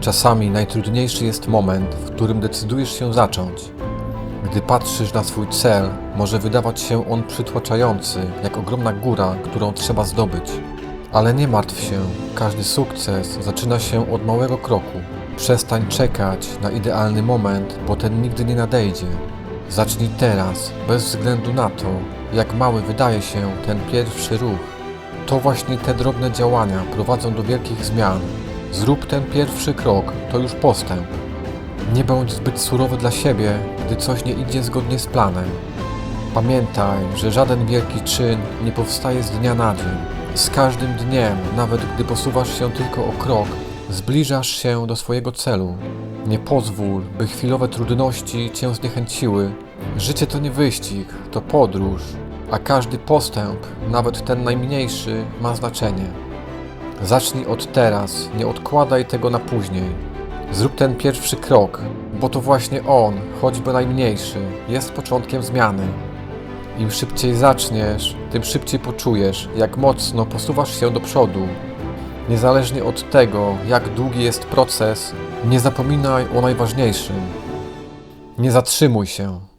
Czasami najtrudniejszy jest moment, w którym decydujesz się zacząć. Gdy patrzysz na swój cel, może wydawać się on przytłaczający, jak ogromna góra, którą trzeba zdobyć. Ale nie martw się, każdy sukces zaczyna się od małego kroku. Przestań czekać na idealny moment, bo ten nigdy nie nadejdzie. Zacznij teraz, bez względu na to, jak mały wydaje się ten pierwszy ruch. To właśnie te drobne działania prowadzą do wielkich zmian. Zrób ten pierwszy krok, to już postęp. Nie bądź zbyt surowy dla siebie, gdy coś nie idzie zgodnie z planem. Pamiętaj, że żaden wielki czyn nie powstaje z dnia na dzień. Z każdym dniem, nawet gdy posuwasz się tylko o krok, zbliżasz się do swojego celu. Nie pozwól, by chwilowe trudności cię zniechęciły. Życie to nie wyścig, to podróż, a każdy postęp, nawet ten najmniejszy, ma znaczenie. Zacznij od teraz, nie odkładaj tego na później. Zrób ten pierwszy krok, bo to właśnie on, choćby najmniejszy, jest początkiem zmiany. Im szybciej zaczniesz, tym szybciej poczujesz, jak mocno posuwasz się do przodu. Niezależnie od tego, jak długi jest proces, nie zapominaj o najważniejszym. Nie zatrzymuj się.